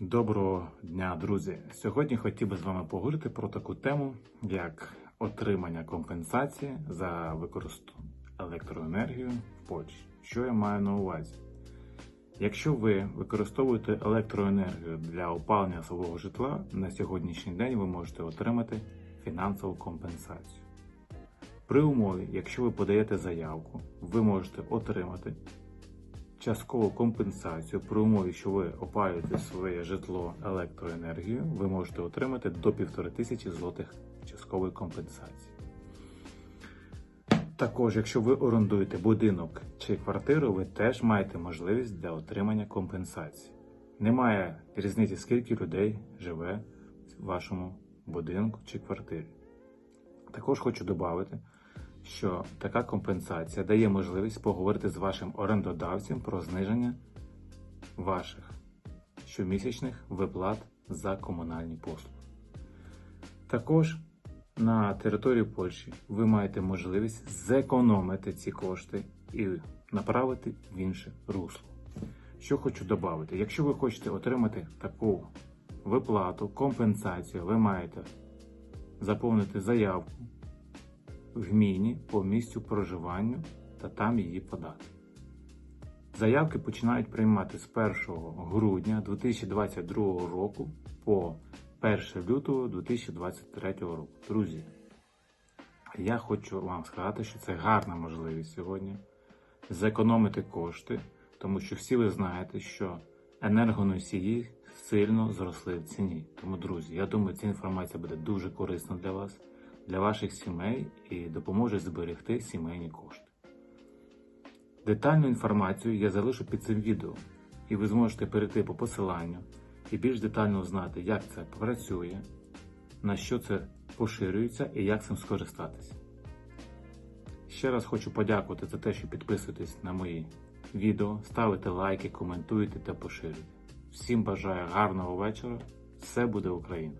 Доброго дня, друзі! Сьогодні хотів би з вами поговорити про таку тему, як отримання компенсації за використану електроенергію в Польщі. Що я маю на увазі? Якщо ви використовуєте електроенергію для опалення свого житла, на сьогоднішній день ви можете отримати фінансову компенсацію. При умові, якщо ви подаєте заявку, ви можете отримати часткову компенсацію при умові, що ви опалюєте своє житло електроенергією, ви можете отримати до 1500 злотих часткової компенсації. Також, якщо ви орендуєте будинок чи квартиру, ви теж маєте можливість для отримання компенсації. Немає різниці, скільки людей живе в вашому будинку чи квартирі. Також хочу додати, що така компенсація дає можливість поговорити з вашим орендодавцем про зниження ваших щомісячних виплат за комунальні послуги. Також на території Польщі ви маєте можливість зекономити ці кошти і направити в інше русло. Що хочу додати, якщо ви хочете отримати таку виплату, компенсацію, ви маєте заповнити заявку в міні по місцю проживання та там її подати. Заявки починають приймати з 1 грудня 2022 року по 1 лютого 2023 року. Друзі, я хочу вам сказати, що це гарна можливість сьогодні зекономити кошти, тому що всі ви знаєте, що енергоносії сильно зросли в ціні. Тому, друзі, я думаю, ця інформація буде дуже корисна для вас для ваших сімей і допоможе зберегти сімейні кошти. Детальну інформацію я залишу під цим відео, і ви зможете перейти по посиланню і більш детально узнати, як це працює, на що це поширюється і як цим скористатися. Ще раз хочу подякувати за те, що підписуєтесь на мої відео, ставите лайки, коментуєте та поширюєте. Всім бажаю гарного вечора! Все буде Україна!